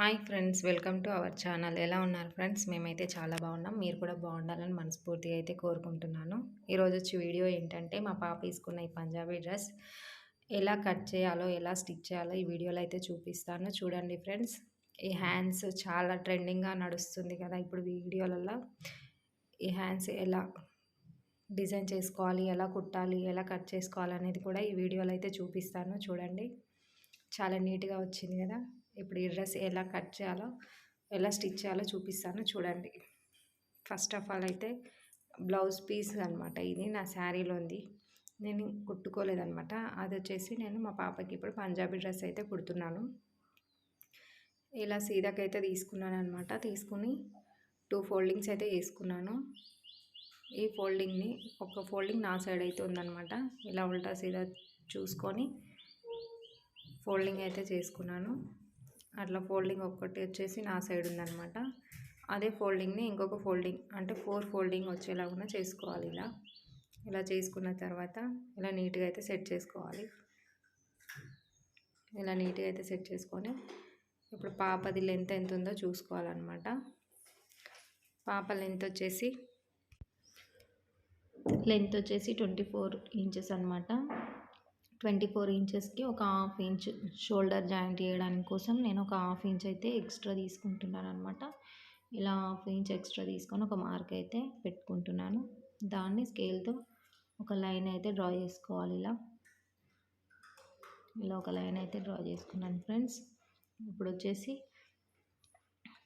Hi friends welcome to our channel. ఎలా ఉన్నారు friends? మేమైతే చాలా బాగున్నాం. మీరు కూడా బాగుండాలని మనస్ఫూర్తిగా అయితే కోరుకుంటున్నాను. ఈరోజు వచ్చి వీడియో ఏంటంటే మా పాప తీసుకున్న ఈ పంజాబీ డ్రెస్ ఎలా కట్ చేయాలో ఎలా స్టిచ్ చేయాలో ఈ వీడియోలో అయితే చూపిస్తాను. చూడండి ఫ్రెండ్స్ ఈ హ్యాండ్స్ చాలా ట్రెండింగ్గా నడుస్తుంది కదా ఇప్పుడు వీడియోలలో. ఈ హ్యాండ్స్ ఎలా డిజైన్ చేసుకోవాలి ఎలా కుట్టాలి ఎలా కట్ చేసుకోవాలి అనేది కూడా ఈ వీడియోలో అయితే చూపిస్తాను. చూడండి చాలా నీట్గా వచ్చింది కదా. ఇప్పుడు ఈ డ్రెస్ ఎలా కట్ చేయాలో ఎలా స్టిచ్ చేయాలో చూపిస్తాను. చూడండి. ఫస్ట్ ఆఫ్ ఆల్ అయితే బ్లౌజ్ పీస్ అనమాట ఇది నా శారీలో ఉంది. నేను కుట్టుకోలేదనమాట అది వచ్చేసి నేను మా పాపకి ఇప్పుడు పంజాబీ డ్రెస్ అయితే కుడుతున్నాను. ఇలా సీదాకైతే తీసుకున్నాను అనమాట తీసుకుని టూ ఫోల్డింగ్స్ అయితే వేసుకున్నాను. ఈ ఫోల్డింగ్ని ఒక ఫోల్డింగ్ నా సైడ్ అయితే ఉందనమాట ఇలా ఉల్టా సీదా చూసుకొని ఫోల్డింగ్ అయితే చేసుకున్నాను. అట్లా ఫోల్డింగ్ ఒక్కటి వచ్చేసి నా సైడ్ ఉందనమాట అదే ఫోల్డింగ్ని ఇంకొక ఫోల్డింగ్ అంటే ఫోర్ ఫోల్డింగ్ వచ్చేలాగా చేసుకోవాలి ఇలా. ఇలా చేసుకున్న తర్వాత ఇలా నీట్గా అయితే సెట్ చేసుకోవాలి. ఇలా నీట్గా అయితే సెట్ చేసుకొని ఇప్పుడు పాపది లెంత్ ఎంత ఉందో చూసుకోవాలన్నమాట. పాప లెంత్ వచ్చేసి లెంత్ వచ్చేసి ట్వంటీ ఫోర్ ఇంచెస్ అనమాట ట్వంటీ ఫోర్ ఇంచెస్కి ఒక హాఫ్ ఇంచ్ షోల్డర్ జాయింట్ చేయడానికి కోసం నేను ఒక హాఫ్ ఇంచ్ అయితే ఎక్స్ట్రా తీసుకుంటున్నాను అనమాట ఇలా హాఫ్ ఇంచ్ ఎక్స్ట్రా తీసుకొని ఒక మార్క్ అయితే పెట్టుకుంటున్నాను. దాన్ని స్కేల్తో ఒక లైన్ అయితే డ్రా చేసుకోవాలి ఇలా. ఇలా ఒక లైన్ అయితే డ్రా చేసుకున్నాను ఫ్రెండ్స్. ఇప్పుడు వచ్చేసి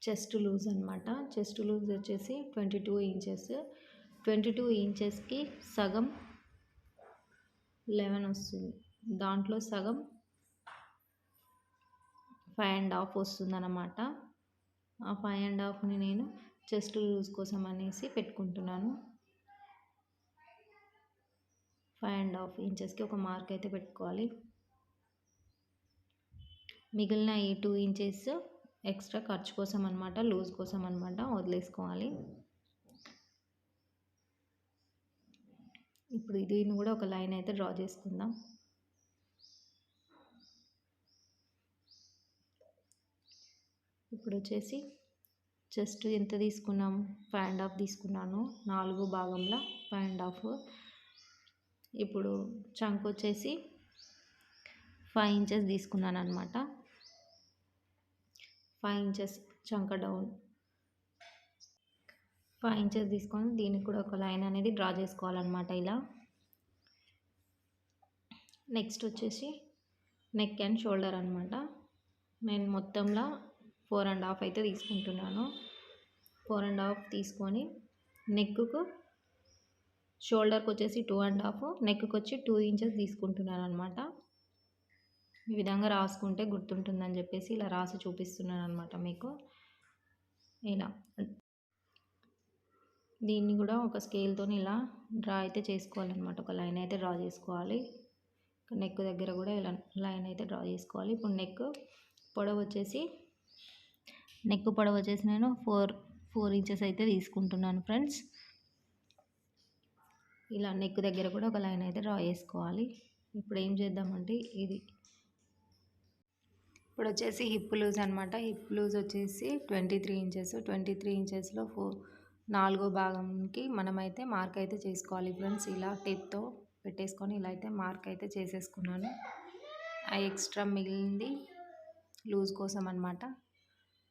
చెస్ట్ లూజ్ అనమాట చెస్ట్ లూజ్ వచ్చేసి twenty two inches. Twenty two ఇంచెస్కి సగం లెవెన్ వస్తుంది. దాంట్లో సగం ఫైవ్ అండ్ హాఫ్ వస్తుందన్నమాట. ఆ ఫైవ్ అండ్ హాఫ్ని నేను చెస్ట్ లూజ్ కోసం అనేసి పెట్టుకుంటున్నాను. ఫైవ్ అండ్ హాఫ్ ఇంచెస్కి ఒక మార్క్ అయితే పెట్టుకోవాలి. మిగిలిన ఈ టూ ఇంచెస్ ఎక్స్ట్రా ఖర్చు కోసం అనమాట లూజ్ కోసం అనమాట వదిలేసుకోవాలి. ఇప్పుడు దీన్ని కూడా ఒక లైన్ అయితే డ్రా చేసుకుందాం. ఇప్పుడు వచ్చేసి జస్ట్ ఎంత తీసుకున్నాం? ఫైవ్ అండ్ హాఫ్ తీసుకున్నాను. నాలుగు భాగంలో ఫైవ్ అండ్ హాఫ్. ఇప్పుడు చంక్ వచ్చేసి ఫైవ్ ఇంచెస్ తీసుకున్నాను అనమాట ఫైవ్ ఇంచెస్ చంక డౌన్. ఫైవ్ ఇంచెస్ తీసుకొని దీనికి కూడా ఒక లైన్ అనేది డ్రా చేసుకోవాలన్నమాట ఇలా. నెక్స్ట్ వచ్చేసి నెక్ అండ్ షోల్డర్ అనమాట నేను మొత్తంలో ఫోర్ అండ్ హాఫ్ అయితే తీసుకుంటున్నాను. ఫోర్ అండ్ హాఫ్ తీసుకొని నెక్కు షోల్డర్కి వచ్చేసి టూ అండ్ హాఫ్ నెక్కి వచ్చి టూ ఇంచెస్ తీసుకుంటున్నాను అనమాట ఈ విధంగా రాసుకుంటే గుర్తుంటుందని చెప్పేసి ఇలా రాసి చూపిస్తున్నాను అనమాట మీకు. ఇలా. దీన్ని కూడా ఒక స్కేల్తో ఇలా డ్రా అయితే చేసుకోవాలన్నమాట. ఒక లైన్ అయితే డ్రా చేసుకోవాలి. నెక్ దగ్గర కూడా ఇలా లైన్ అయితే డ్రా చేసుకోవాలి. ఇప్పుడు నెక్ పొడవు వచ్చేసి నెక్ పొడవు వచ్చేసి నేను ఫోర్ ఫోర్ ఇంచెస్ అయితే తీసుకుంటున్నాను ఫ్రెండ్స్. ఇలా నెక్ దగ్గర కూడా ఒక లైన్ అయితే డ్రా చేసుకోవాలి. ఇప్పుడు ఏం చేద్దామంటే ఇది. ఇప్పుడు వచ్చేసి హిప్ లూజ్ అనమాట హిప్ లూజ్ వచ్చేసి twenty three inches. Twenty three ఇంచెస్లో four నాలుగో భాగంకి మనమైతే మార్క్ అయితే చేసుకోవాలి ఫ్రెండ్స్. ఇలా టేప్తో పెట్టేసుకొని ఇలా అయితే మార్క్ అయితే చేసేసుకున్నాను. ఆ ఎక్స్ట్రా మిగిలింది లూజ్ కోసం అనమాట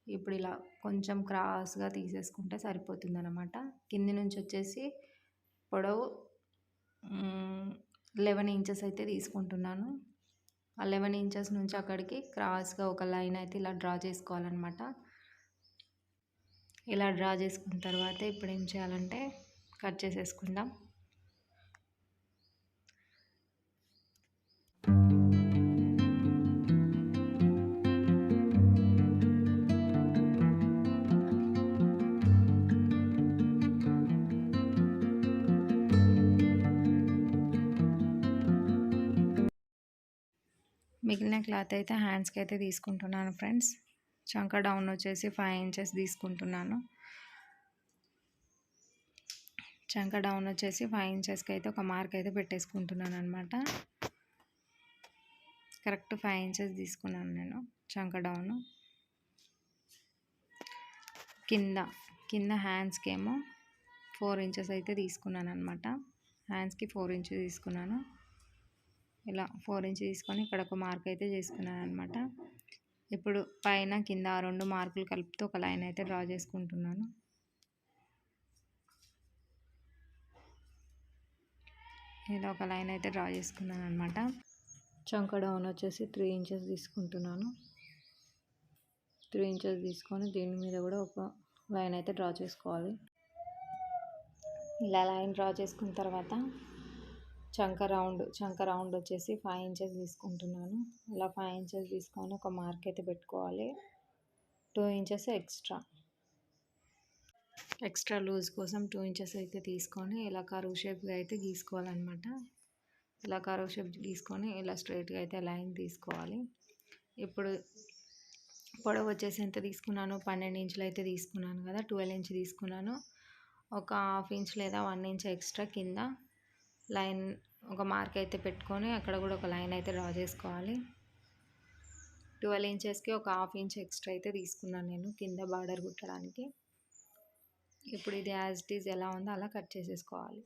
ఇప్పుడు ఇలా కొంచెం క్రాస్గా తీసేసుకుంటే సరిపోతుంది అనమాట కింది నుంచి వచ్చేసి పొడవు లెవెన్ ఇంచెస్ అయితే తీసుకుంటున్నాను. ఆ లెవెన్ ఇంచెస్ నుంచి అక్కడికి క్రాస్గా ఒక లైన్ అయితే ఇలా డ్రా చేసుకోవాలన్నమాట. ఇలా డ్రా చేసుకున్న తర్వాత ఇప్పుడు ఏం చేయాలంటే కట్ చేసేసుకుందాం. మిగిలిన క్లాత్ అయితే హ్యాండ్స్కి అయితే తీసుకుంటున్నాను ఫ్రెండ్స్. చంక డౌన్ వచ్చేసి ఫైవ్ ఇంచెస్ తీసుకుంటున్నాను. చంక డౌన్ వచ్చేసి ఫైవ్ ఇంచెస్కి అయితే ఒక మార్క్ అయితే పెట్టేసుకుంటున్నాను అనమాట కరెక్ట్ ఫైవ్ ఇంచెస్ తీసుకున్నాను నేను చంక డౌన్. కింద కింద హ్యాండ్స్కి ఏమో ఫోర్ ఇంచెస్ అయితే తీసుకున్నాను అనమాట హ్యాండ్స్కి ఫోర్ ఇంచెస్ తీసుకున్నాను. ఇలా ఫోర్ ఇంచ్ తీసుకొని ఇక్కడ ఒక మార్క్ అయితే చేసుకున్నాను అనమాట ఇప్పుడు పైన కింద రెండు మార్కులు కలుపుతూ ఒక లైన్ అయితే డ్రా చేసుకుంటున్నాను. ఇలా ఒక లైన్ అయితే డ్రా చేసుకున్నాను అనమాట చంక డౌన్ వచ్చేసి త్రీ ఇంచెస్ తీసుకుంటున్నాను. త్రీ ఇంచెస్ తీసుకొని దీని మీద కూడా ఒక లైన్ అయితే డ్రా చేసుకోవాలి. ఇలా లైన్ డ్రా చేసుకున్న తర్వాత చంక రౌండ్ చంక రౌండ్ వచ్చేసి ఫైవ్ ఇంచెస్ తీసుకుంటున్నాను. ఇలా ఫైవ్ ఇంచెస్ తీసుకొని ఒక మార్క్ అయితే పెట్టుకోవాలి. Two inches extra extra loose కోసం టూ ఇంచెస్ అయితే తీసుకొని ఇలా కరువు షేప్గా అయితే గీసుకోవాలన్నమాట. ఇలా కరువు షేప్ గీసుకొని ఇలా స్ట్రైట్గా అయితే లైన్ తీసుకోవాలి. ఇప్పుడు పొడవు వచ్చేసి ఎంత తీసుకున్నాను? పన్నెండు ఇంచులు అయితే తీసుకున్నాను కదా ట్వెల్వ్ ఇంచ్ తీసుకున్నాను. ఒక హాఫ్ ఇంచ్ లేదా వన్ ఇంచ్ ఎక్స్ట్రా కింద లైన్ ఒక మార్క్ అయితే పెట్టుకొని అక్కడ కూడా ఒక లైన్ అయితే డ్రా చేసుకోవాలి. ట్వెల్వ్ ఇంచెస్కి ఒక హాఫ్ ఇంచ్ ఎక్స్ట్రా అయితే తీసుకున్నాను నేను కింద బార్డర్ కుట్టడానికి. ఇప్పుడు ఇది యాజ్ ఇట్ ఈజ్ ఎలా ఉందో అలా కట్ చేసేసుకోవాలి.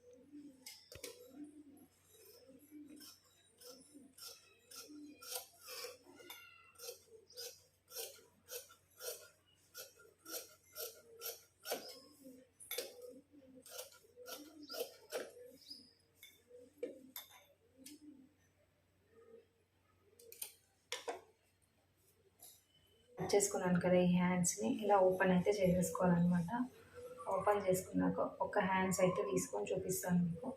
చూస్తున్నాను కదా ఈ హ్యాండ్స్ని ఇలా ఓపెన్ అయితే చేసేసుకోవాలన్నమాట. ఓపెన్ చేసుకున్నాక ఒక హ్యాండ్స్ అయితే తీసుకొని చూపిస్తాను మీకు.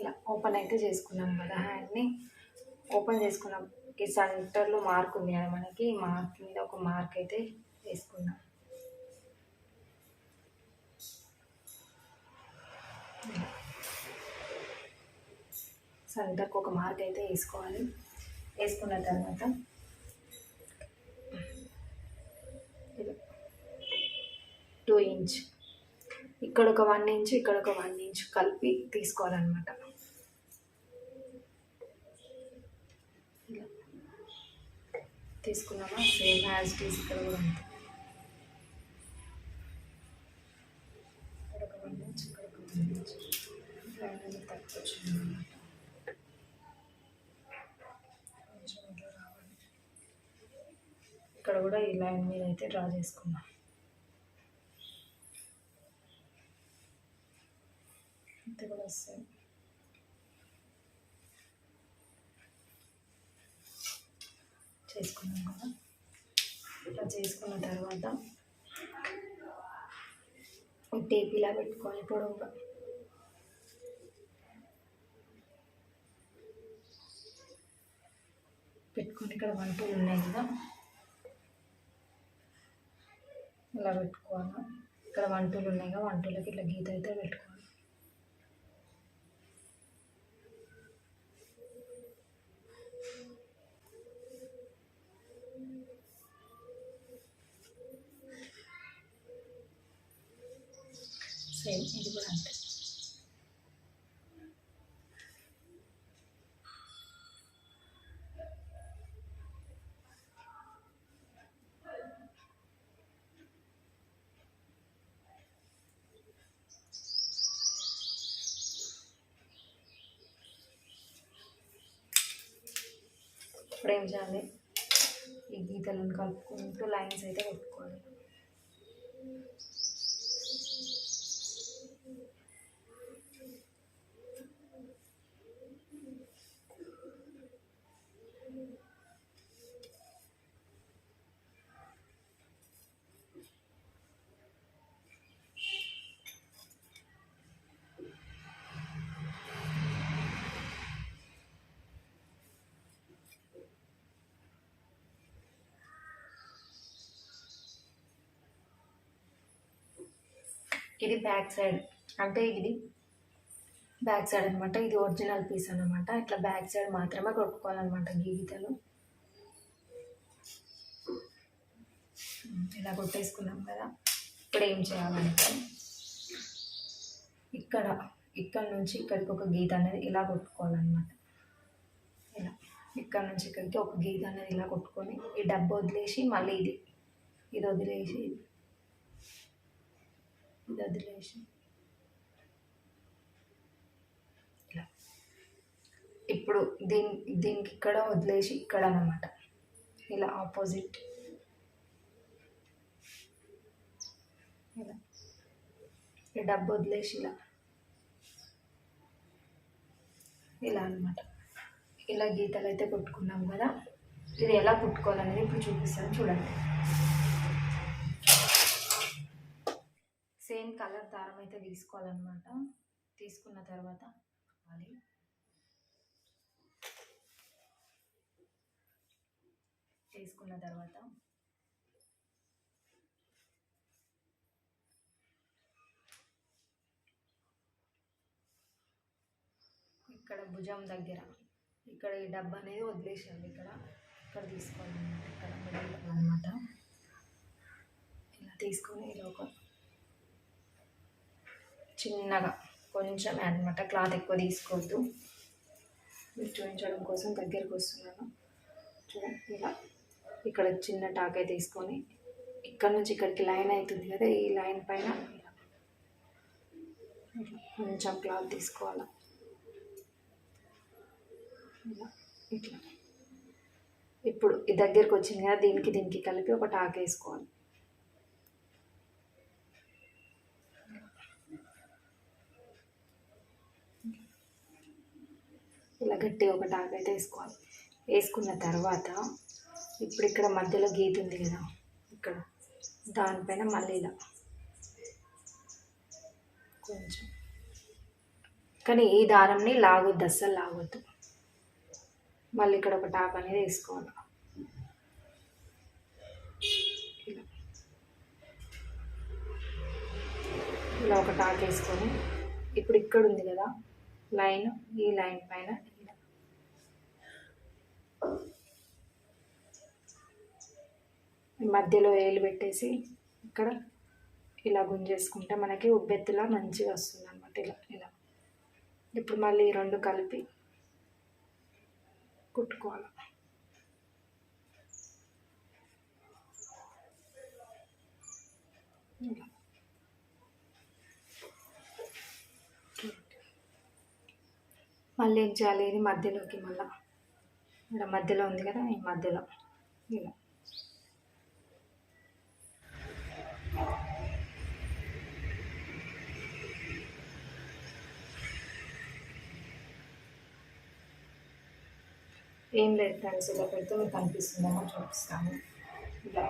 ఇలా ఓపెన్ అయితే చేసుకున్నాం కదా హ్యాండ్ని. ఓపెన్ చేసుకున్నాం. ఈ సెంటర్లో మార్క్ ఉంది కదా మనకి మార్క్ మీద ఒక మార్క్ అయితే వేసుకున్నాం. సెంటర్కి ఒక మార్క్ అయితే వేసుకోవాలి. వేసుకున్న తర్వాత టూ ఇంచ్ ఇక్కడ ఒక వన్ ఇంచ్ ఇక్కడ ఒక వన్ ఇంచ్ కలిపి తీసుకోవాలన్నమాట. తీసుకున్నామా? సేమ్ యాజ్ టీస్ ఇక్కడ కూడా అంతే ఇక్కడ ఒక వన్ ఇంచ్ ఇక్కడ ఒక వన్ ఇంచ్ లైన్ తక్కువ వచ్చిందన్నమాట కొంచెం ఇట్లా రావాలి ఇక్కడ కూడా ఈ లైన్ మీద అయితే డ్రా చేసుకున్నాం అంతే కూడా వస్తాయి. చేసుకున్నాం కదా. ఇట్లా చేసుకున్న తర్వాత టేప్ ఇలా పెట్టుకొని పొడవుగా. పెట్టుకొని ఇక్కడ వంటలు ఉన్నాయి కదా. ఇలా పెట్టుకోవాలి. ఇక్కడ వంటలు ఉన్నాయి కదా వంటలకి ఇట్లా గీత అయితే పెట్టుకోవాలి సేమ్ ఇది కూడా అంతే ఫ్రేమ్ చేయాలి. ఈ గీతలను కలుపుకుంటూ లైన్స్ అయితే కొట్టుకోవాలి. ఇది బ్యాక్ సైడ్. అంటే ఇది బ్యాక్ సైడ్ అనమాట ఇది ఒరిజినల్ పీస్ అనమాట ఇట్లా బ్యాక్ సైడ్ మాత్రమే కొట్టుకోవాలన్నమాట గీతలు. ఇలా కొట్టేసుకున్నాం కదా. ఇప్పుడు ఏం చేయాలంటే ఇక్కడ ఇక్కడ నుంచి ఇక్కడికి ఒక గీత అనేది ఇలా కొట్టుకోవాలన్నమాట. ఇలా. ఇక్కడ నుంచి ఇక్కడికి ఒక గీత అనేది ఇలా కొట్టుకొని ఈ డబ్బు వదిలేసి మళ్ళీ ఇది ఇది వదిలేసి ఇది వదిలేసి ఇలా. ఇప్పుడు దీని దీనికి ఇక్కడ వదిలేసి ఇక్కడ అన్నమాట. ఇలా ఆపోజిట్ ఇలా. ఈ డబ్బు వదిలేసి ఇలా. ఇలా అనమాట ఇలా గీతలు అయితే కుట్టుకున్నాం కదా. ఇది ఎలా కుట్టుకోవాలనేది ఇప్పుడు చూపిస్తాను. చూడండి సేమ్ కలర్ దారం అయితే తీసుకోవాలన్నమాట. తీసుకున్న తర్వాత అది. తీసుకున్న తర్వాత ఇక్కడ భుజం దగ్గర ఇక్కడ ఈ డబ్బా అనేది వదిలేసాను ఇక్కడ ఇక్కడ తీసుకోవాలన్నమాట. ఇక్కడ అనమాట ఇలా తీసుకొని ఇలా ఒక చిన్నగా కొంచెం అనమాట క్లాత్ ఎక్కువ తీసుకోవద్దు. మీరు చూపించడం కోసం దగ్గరికి వస్తున్నాను. చూడండి ఇలా. ఇక్కడ చిన్న టాకే తీసుకొని ఇక్కడ నుంచి ఇక్కడికి లైన్ అవుతుంది కదా ఈ లైన్ పైన కొంచెం క్లాత్ తీసుకోవాలి? ఇలా ఇట్లా. ఇప్పుడు ఈ దగ్గరికి వచ్చింది కదా దీనికి దీనికి కలిపి ఒక టాక్ వేసుకోవాలి. గట్టిగా ఒక టాక్ అయితే వేసుకోవాలి. వేసుకున్న తర్వాత ఇప్పుడు ఇక్కడ మధ్యలో గీత ఉంది కదా ఇక్కడ దానిపైన మళ్ళీ ఇలా. కొంచెం. కానీ ఈ దారంని లాగొద్దు అస్సలు లాగొద్దు. మళ్ళీ ఇక్కడ ఒక టాప్ అనేది వేసుకోవాలి. ఇలా. ఇలా ఒక టాక్ వేసుకొని ఇప్పుడు ఇక్కడ ఉంది కదా లైన్ ఈ లైన్ పైన మధ్యలో వేలు పెట్టేసి ఇక్కడ ఇలా గుంజేసుకుంటే మనకి ఉబ్బెత్తులా మంచిగా వస్తుంది అనమాట ఇలా ఇలా. ఇప్పుడు మళ్ళీ ఈ రెండు కలిపి కుట్టుకోవాలి. ఇలా. మళ్ళీ ఏం చేయాలి? ఇది మధ్యలోకి మళ్ళీ. ఇక్కడ మధ్యలో ఉంది కదా ఈ మధ్యలో. ఇలా. ఏం లేదు ఫ్రెండ్స్ ఇలా పెడితే మీకు కనిపిస్తుందేమో చూపిస్తాను. ఇలా.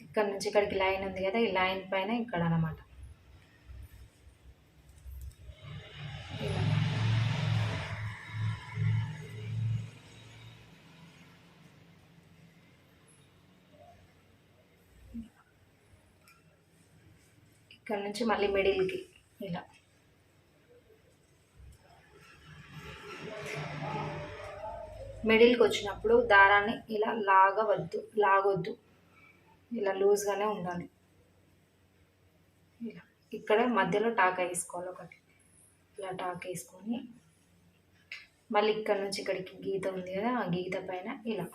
ఇక్కడ నుంచి ఇక్కడికి లైన్ ఉంది కదా ఈ లైన్ పైన ఇక్కడ అనమాట నుంచి మళ్ళీ మిడిల్కి. ఇలా. మిడిల్కి వచ్చినప్పుడు దారాన్ని ఇలా లాగవద్దు లాగొద్దు. ఇలా లూజ్గానే ఉండాలి. ఇలా. ఇక్కడ మధ్యలో టాక్ వేసుకోవాలి ఒకటి. ఇలా టాక్ వేసుకొని మళ్ళీ ఇక్కడ నుంచి ఇక్కడికి గీత ఉంది కదా ఆ గీత పైన ఇలా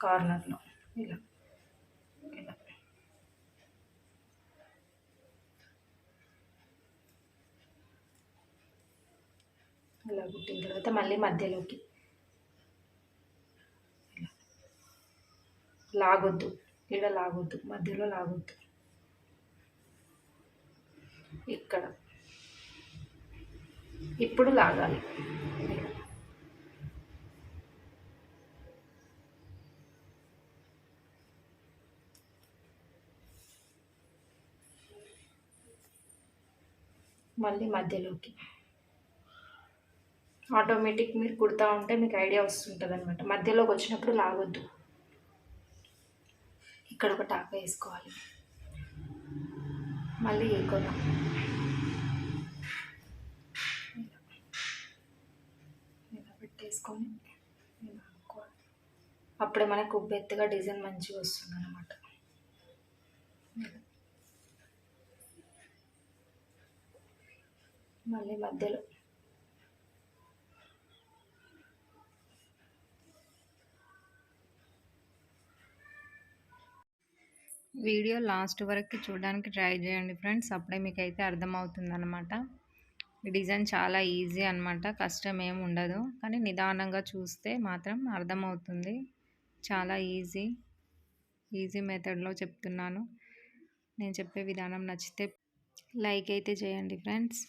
కార్నర్లో. ఇలా. ఇలా. ఇలా కుట్టిన తర్వాత మళ్ళీ మధ్యలోకి. లాగొద్దు. ఇక్కడ లాగొద్దు. మధ్యలో లాగొద్దు. ఇక్కడ. ఇప్పుడు లాగాలి. మళ్ళీ మధ్యలోకి. ఆటోమేటిక్ మీరు కుడతా ఉంటే మీకు ఐడియా వస్తుంటుంది అనమాట మధ్యలోకి వచ్చినప్పుడు లాగొద్దు. ఇక్కడ ఒక టాప్ వేసుకోవాలి. మళ్ళీ కొన పెట్టేసుకొని అప్పుడే మనకు ఉబ్బెత్తుగా డిజైన్ మంచిగా వస్తుంది అనమాట మళ్ళీ మధ్యలో వీడియో లాస్ట్ వరకు చూడడానికి ట్రై చేయండి ఫ్రెండ్స్. అప్పుడే మీకు అయితే అర్థమవుతుందనమాట ఈ డిజైన్ చాలా ఈజీ అనమాట కష్టం ఏమి ఉండదు. కానీ నిదానంగా చూస్తే మాత్రం అర్థమవుతుంది. చాలా ఈజీ. ఈజీ మెథడ్లో చెప్తున్నాను. నేను చెప్పే విధానం నచ్చితే లైక్ అయితే చేయండి ఫ్రెండ్స్.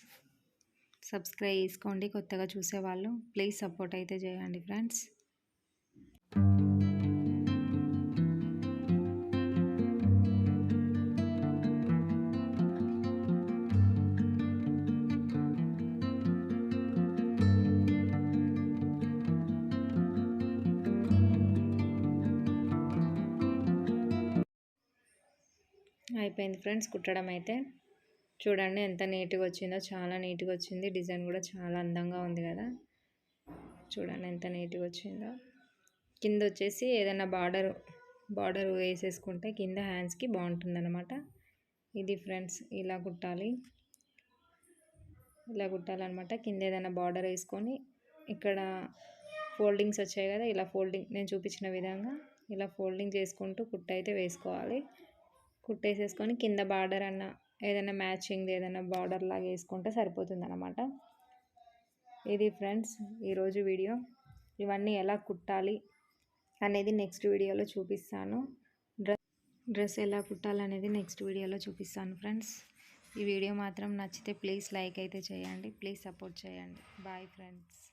సబ్స్క్రైబ్ చేసుకోండి కొత్తగా చూసేవాళ్ళు. ప్లీజ్ సపోర్ట్ అయితే చేయండి ఫ్రెండ్స్. అయిపోయింది ఫ్రెండ్స్ కుట్టడం అయితే. చూడండి ఎంత నీట్గా వచ్చిందో చాలా నీట్గా వచ్చింది. డిజైన్ కూడా చాలా అందంగా ఉంది కదా. చూడండి ఎంత నీట్గా వచ్చిందో. కింద వచ్చేసి ఏదైనా బార్డర్ బార్డర్ వేసేసుకుంటే కింద హ్యాండ్స్కి బాగుంటుంది అనమాట ఇది ఫ్రెండ్స్ ఇలా కుట్టాలి. ఇలా కుట్టాలన్నమాట. కింద ఏదైనా బార్డర్ వేసుకొని ఇక్కడ ఫోల్డింగ్స్ వచ్చాయి కదా ఇలా ఫోల్డింగ్ నేను చూపించిన విధంగా ఇలా ఫోల్డింగ్ చేసుకుంటూ కుట్ట అయితే వేసుకోవాలి. కుట్టేసేసుకొని కింద బార్డర్ అన్న ఏదైనా మ్యాచింగ్ ఏదైనా బార్డర్ లాగా వేసుకుంటే సరిపోతుంది అనమాట ఇది ఫ్రెండ్స్ ఈరోజు వీడియో. ఇవన్నీ ఎలా కుట్టాలి అనేది నెక్స్ట్ వీడియోలో చూపిస్తాను. డ్రెస్ డ్రెస్ ఎలా కుట్టాలనేది నెక్స్ట్ వీడియోలో చూపిస్తాను ఫ్రెండ్స్. ఈ వీడియో మాత్రం నచ్చితే ప్లీజ్ లైక్ అయితే చేయండి ప్లీజ్ సపోర్ట్ చేయండి. Bye friends.